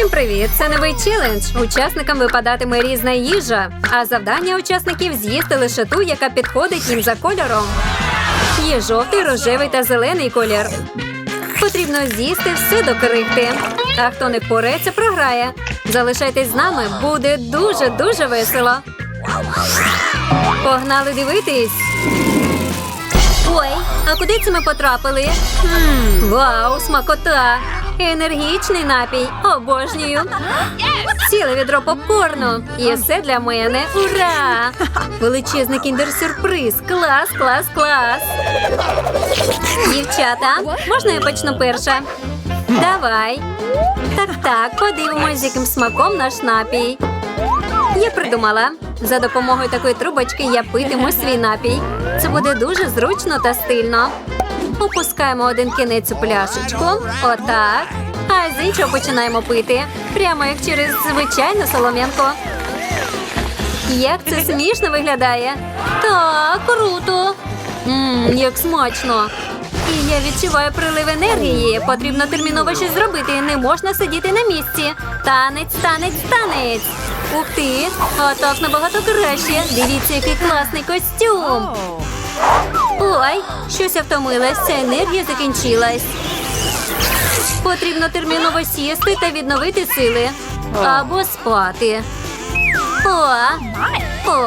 Всім привіт! Це новий челендж. Учасникам випадатиме різна їжа, а завдання учасників з'їсти лише ту, яка підходить їм за кольором. Є жовтий, рожевий та зелений колір. Потрібно з'їсти все до крихти. А хто не впорається, програє. Залишайтесь з нами, буде дуже дуже весело. Погнали дивитись. Ой, а куди це ми потрапили? Хм, вау, смакота! Енергічний напій. Обожнюю. Ціле відро попкорну. І все для мене. Ура! Величезний кіндер-сюрприз. Клас, клас, клас. Дівчата, можна я почну перша? Давай. Так, так, подивимось, з яким смаком наш напій. Я придумала. За допомогою такої трубочки я питиму свій напій. Це буде дуже зручно та стильно. Опускаємо один кінець у пляшечку. Отак. А з іншого починаємо пити. Прямо як через звичайну солом'янку. Як це смішно виглядає. Так, круто. Мм, як смачно. І я відчуваю прилив енергії. Потрібно терміново щось зробити. Не можна сидіти на місці. Танець, танець, танець. Ух ти! А так набагато краще. Дивіться, який класний костюм. Ой, щось я втомилась. Ця енергія закінчилась. Потрібно терміново сісти та відновити сили. Або спати. О, о.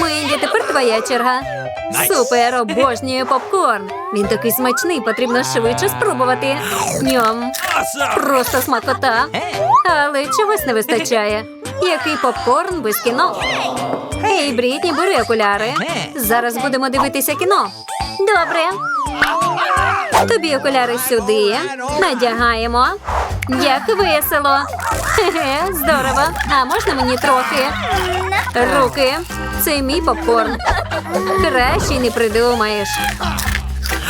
Мені тепер твоя черга. Супер, обожнюю попкорн. Він такий смачний, потрібно швидше спробувати. Ньом. Просто смакота. Але чогось не вистачає. Який попкорн без кіно? Ей, Брітні, бери окуляри. Зараз будемо дивитися кіно. Добре. Тобі окуляри сюди. Надягаємо. Як весело. Хе-хе, здорово. А можна мені трохи? Руки. Це мій попкорн. Краще не придумаєш.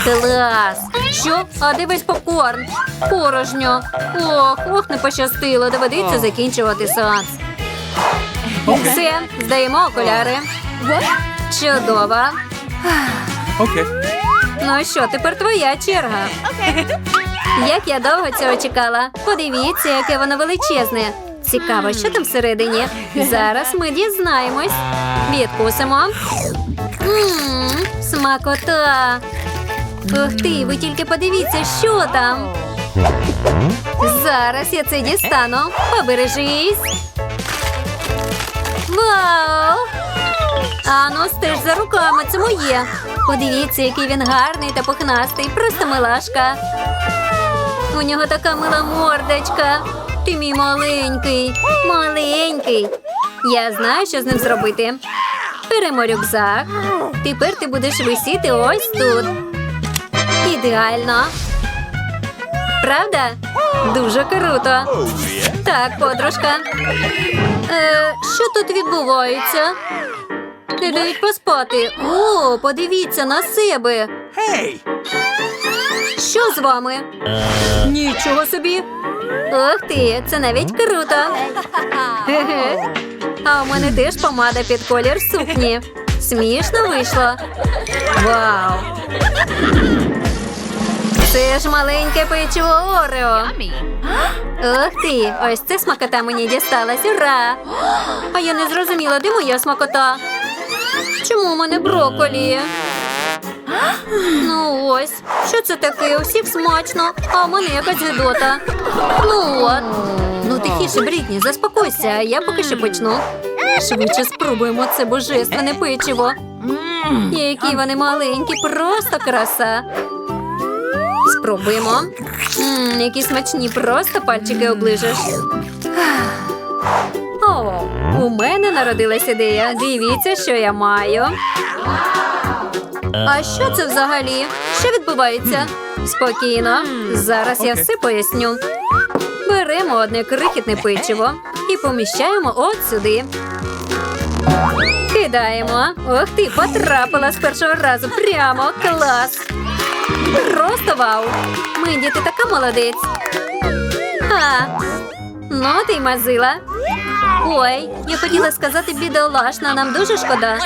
Клас! Що? А де весь попкорн? Порожньо. Ох, ох, не пощастило. Доведеться закінчувати сеанс. Все, здаємо окуляри. Чудово. Ну що, тепер твоя черга. Як я довго цього чекала. Подивіться, яке воно величезне. Цікаво, що там всередині. Зараз ми дізнаємось. Відкусимо. Мм, смакота. Ух ти, ви тільки подивіться, що там. Зараз я це дістану. Побережись. Вау! Ану, стеж за руками, це моє. Подивіться, який він гарний та пухнастий, просто милашка. У нього така мила мордочка. Ти мій маленький, маленький. Я знаю, що з ним зробити. Беремо рюкзак. Тепер ти будеш висіти ось тут. Ідеально. Правда? Дуже круто. Так, подружка. Е, що тут відбувається? Не дають поспати. О, подивіться на себе. Hey! Що з вами? Нічого собі. Ух ти, це навіть круто. А у мене теж помада під колір сукні. Смішно вийшло. Вау. Це ж маленьке печиво Орео. Ух ти, ось це смакота мені дісталась. Ура! А я не зрозуміла, де моя смакота. Чому у мене броколі? Ну ось, що це таке? У всіх смачно, а у мене якась гидота. Ну от. Ну тихіше, Брітні, заспокойся, а я поки що почну. Швидше спробуємо це божественне печиво. Які вони маленькі, просто краса. Спробуємо. Мм, які смачні, просто пальчики оближеш. О, у мене народилась ідея. Дивіться, що я маю. А що це взагалі? Що відбувається? Спокійно. Зараз я все поясню. Беремо одне крихітне печиво і поміщаємо от сюди. Кидаємо. Ох ти, потрапила з першого разу. Прямо клас. Просто вау. Минді, ти така молодець. А, ну ти й мазила. Ой, я хотіла сказати бідолашна, нам дуже шкода.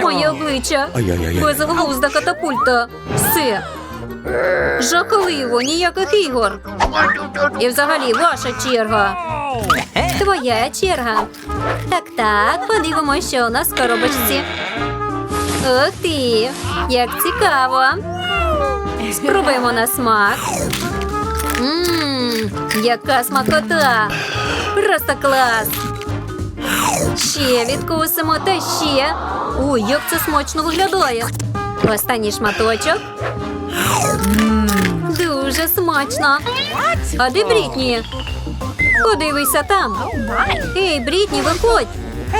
Моє обличчя. Безглузда катапульта. Все. Жахливо, ніяких ігор. І взагалі ваша черга. Твоя черга. Так, так, подивимося, що у нас в коробочці. Ух ти, як цікаво. Спробуємо на смак. Ммм, яка смакота! Просто клас! Ще відкусимо та ще. Ой, як це смачно виглядає. Останній шматочок. Дуже смачно. А де Брітні? Подивися там. Ей, Брітні, виходь.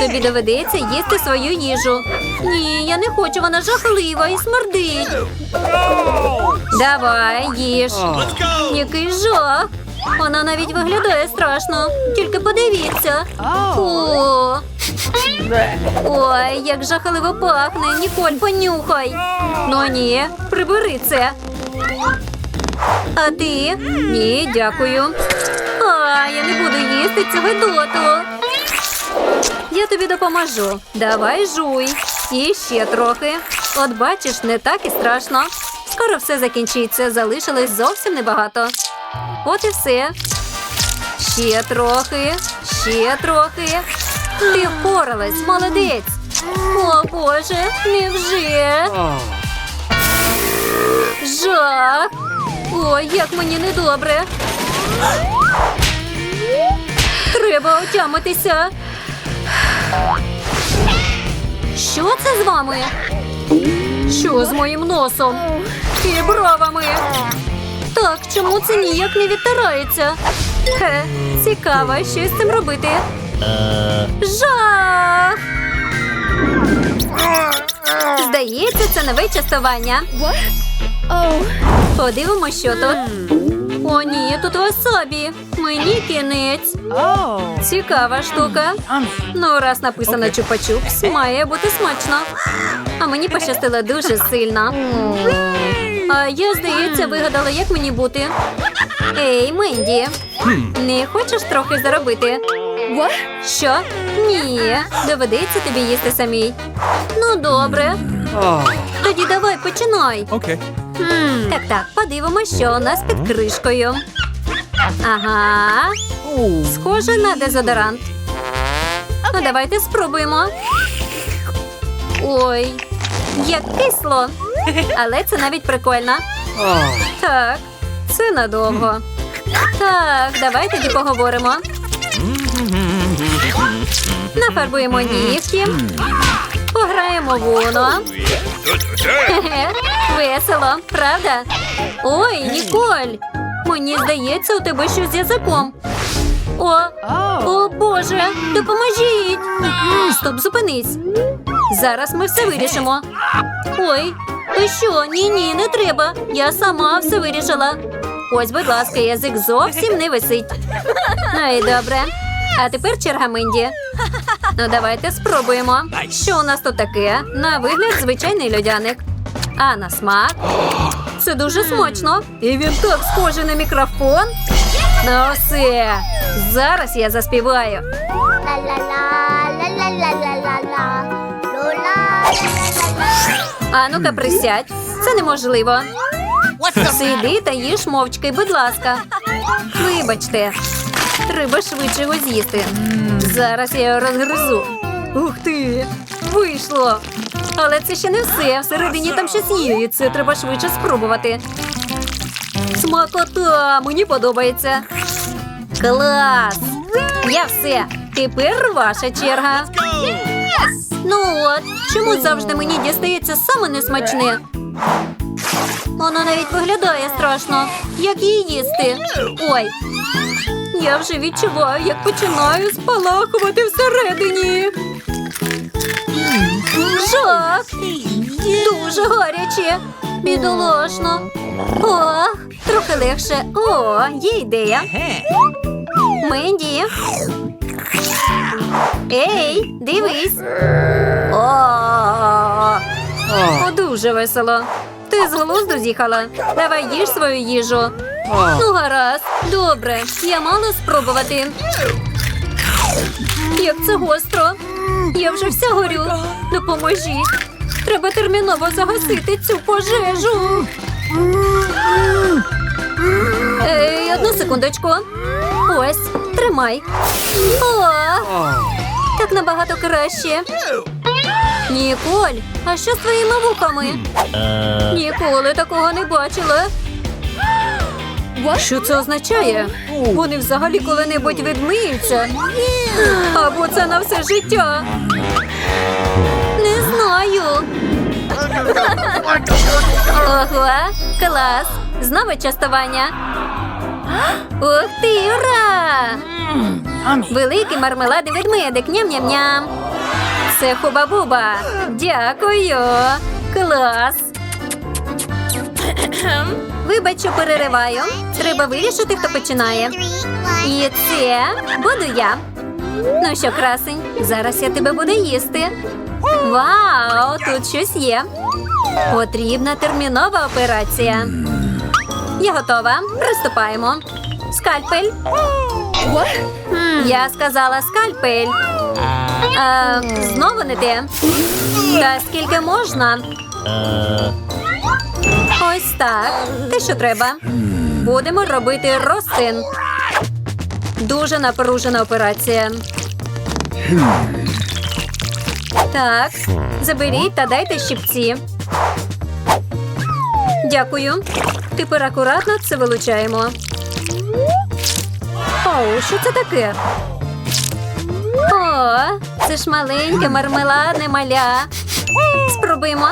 Тобі доведеться їсти свою їжу. Ні, я не хочу, вона жахлива і смердить. Давай, їж. Який жах. Вона навіть виглядає страшно. Тільки подивіться. О. Ой, як жахливо пахне. Ніколь, понюхай. Ну ні, прибери це. А ти? Ні, дякую. А, я не буду їсти цього доту. Я тобі допоможу. Давай жуй. І ще трохи. От бачиш, не так і страшно. Скоро все закінчиться, залишилось зовсім небагато. От і все. Ще трохи, ще трохи. Ти впоралась, молодець. О, Боже, невже? Жах. Ой, як мені недобре. Треба отямитися. Що це з вами? Що з моїм носом? І бровами? Так, чому це ніяк не відтирається? Хе, цікаво, що з цим робити. Жах! Здається, це нове частування. Подивимось, що тут. О, ні, тут васабі. Мені кінець. Цікава штука. Ну, раз написано чупа-чупс, має бути смачно. А мені пощастило дуже сильно. А я, здається, вигадала, як мені бути. Ей, Менді, не хочеш трохи заробити? Що? Ні, доведеться тобі їсти самій. Ну, добре. Тоді давай починай. Okay. Так, так, подивимося, що у нас під кришкою. Ага. Схоже на дезодорант. Ну, давайте спробуємо. Ой, як кисло. Але це навіть прикольно. Так, це надовго. Так, давай тоді поговоримо. Нафарбуємо нігті. Пограємо в Уно. Весело, правда? Ой, Ніколь! Мені здається, у тебе щось з язиком. О, о Боже, допоможіть! Стоп, зупинись. Зараз ми все вирішимо. Ой, ти що? Ні, ні, не треба. Я сама все вирішила. Ось, будь ласка, язик зовсім не висить. Ну добре. А тепер черга Менді. Ну, давайте спробуємо. Що у нас тут таке? На вигляд, звичайний льодяник. А на смак. Це дуже смачно. І він так схожий на мікрофон. Ну все. Зараз я заспіваю. А ну-ка, присядь. Це неможливо. Сиди та їж мовчки, будь ласка. Вибачте, треба швидше його з'їсти. Зараз я його розгризу. Ух ти! Вийшло! Але це ще не все. Всередині там щось є, і це треба швидше спробувати. Смакота! Мені подобається. Клас! Я все. Тепер ваша черга. Ну от, чому завжди мені дістається саме несмачне? Воно навіть виглядає страшно. Як її їсти? Ой. Я вже відчуваю, як починаю спалахувати всередині. Жах! Дуже гаряче. Бідолашно. О, трохи легше. О, є ідея. Менді. Ей, дивись. О, О, дуже весело. Ти з глузду з'їхала. Давай їж свою їжу. Ну, гаразд, добре. Я мала спробувати. Як це гостро. Я вже вся горю. Допоможіть. Треба терміново загасити цю пожежу. Ей, одну секундочку. Ось, тримай. О, так набагато краще. Ніколь, а що з твоїми вухами? Ніколи такого не бачила. Що це означає? Вони взагалі коли-небудь відмиються? Або це на все життя? Не знаю. Ого, клас! Знову частування. Ух ти, ура! Великий мармеладний ведмедик, ням-ням-ням. Це хуба-буба. Дякую. Клас. Вибач, що перериваю. Треба вирішити, хто починає. І це буду я. Ну що, красень, зараз я тебе буду їсти. Вау, тут щось є. Потрібна термінова операція. Я готова. Приступаємо. Скальпель. Я сказала скальпель. А, знову не те. Та скільки можна? Ось так. Те, що треба. Будемо робити розтин. Дуже напружена операція. Так, заберіть та дайте щипці. Дякую. Тепер акуратно це вилучаємо. Оу, що це таке? О, це ж маленьке мармеладне маля. Спробуємо.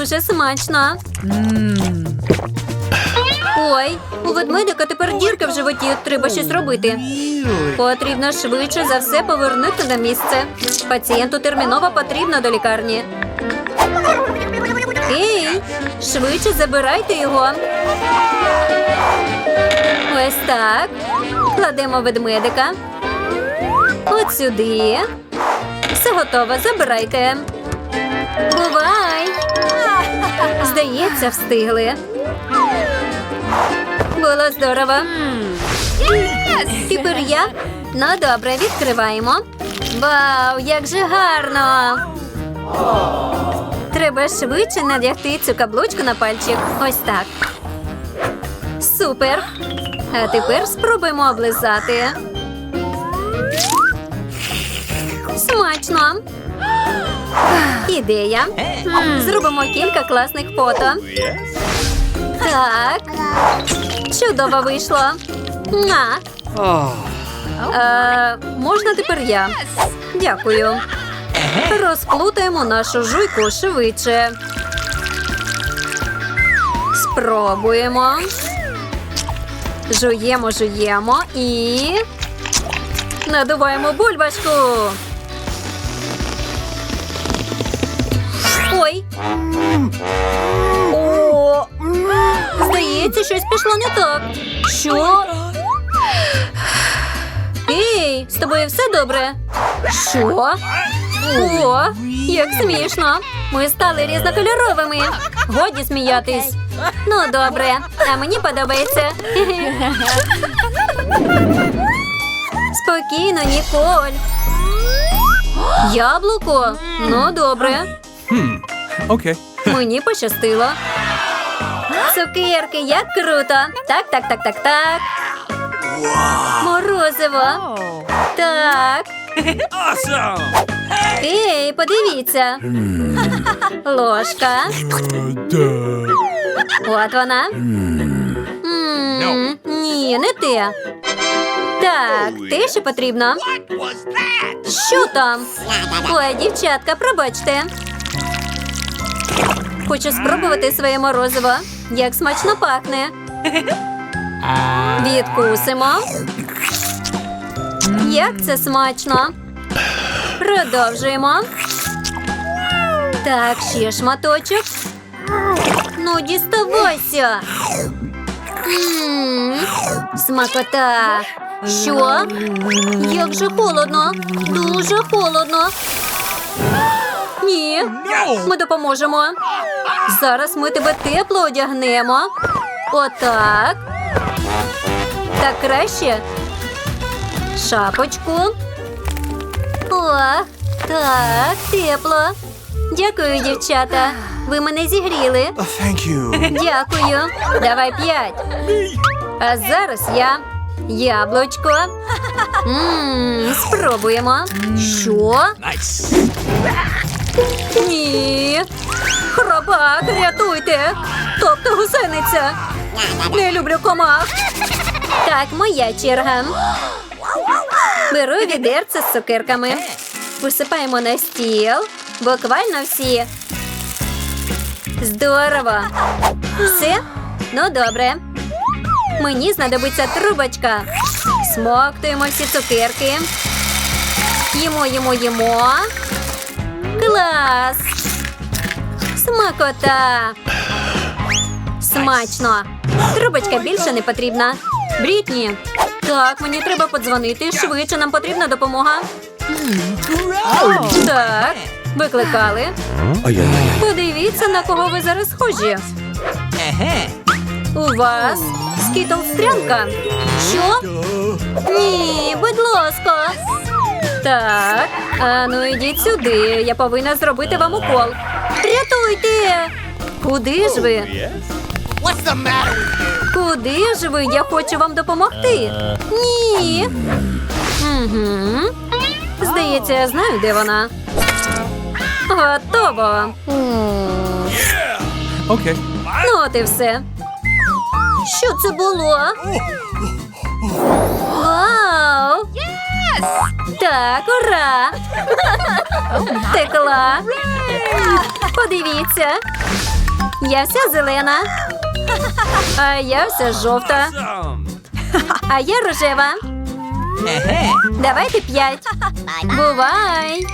Дуже смачно. Ой, у ведмедика тепер дірка в животі. Треба щось робити. Потрібно швидше за все повернути на місце. Пацієнту терміново потрібно до лікарні. Ей, швидше забирайте його. Ось так. Кладемо ведмедика. От сюди. Все готово, забирайте. Бувай! Здається, встигли. Було здорово. Тепер я. Ну добре, відкриваємо. Вау, як же гарно! Треба швидше надягти цю каблучку на пальчик. Ось так. Супер. А тепер спробуємо облизати. Смачно. Ідея. Зробимо кілька класних фото. Так. Чудово вийшло. На. Е, можна тепер я? Дякую. Розплутаємо нашу жуйку швидше. Спробуємо. Жуємо, жуємо і. Надуваємо бульбашку. О, здається, щось пішло не так. Що? Ей, з тобою все добре? Що? О, як смішно. Ми стали різнокольоровими. Годі сміятись. Ну, добре, а мені подобається. Спокійно, Ніколь. Яблуко? Ну, добре. Okay. Мені пощастило. Цукерки, як круто. Так, так, так, так, так. Морозиво. Так. Ей, подивіться. Ложка. От вона. М, Ні, не те. Так, те, що потрібно. Що там? Ой, дівчатка, пробачте. Хочу спробувати своє морозиво. Як смачно пахне. Відкусимо. Як це смачно. Продовжуємо. Так, ще шматочок. Ну, діставайся. Смакота. Що? Як же холодно. Дуже холодно. Ні. Ми допоможемо. Зараз ми тебе тепло одягнемо. Отак. Так краще. Шапочку. О, так, тепло. Дякую, дівчата. Ви мене зігріли. Oh. Дякую. Давай п'ять. А зараз я. Яблучко. Мм, спробуємо. Що? Ні. Хробак, рятуйте. Тобто гусениця. Не люблю комах. Так, моя черга. Беру відерце з цукерками. Висипаємо на стіл. Буквально всі. Здорово. Все? Ну добре. Мені знадобиться трубочка. Смоктуємо всі цукерки. Їмо, їмо, їмо. Клас! Смакота! Смачно! Трубочка більше не потрібна. Брітні! Так, мені треба подзвонити. Швидше нам потрібна допомога. Так, викликали. Подивіться, на кого ви зараз схожі. У вас скітл стрянка. Що? Ні, будь ласка. Так, а ну ідіть сюди. Я повинна зробити вам укол. Рятуйте! Куди ж ви? Куди ж ви? Я хочу вам допомогти. Ні. Угу. Здається, я знаю, де вона. Готово. Okay. Ну, от і все. Що це було? Вау! Так, ура! Текла. Подивіться. Я вся зелена. А я вся жовта. А я рожева. Давайте п'ять. Бувай.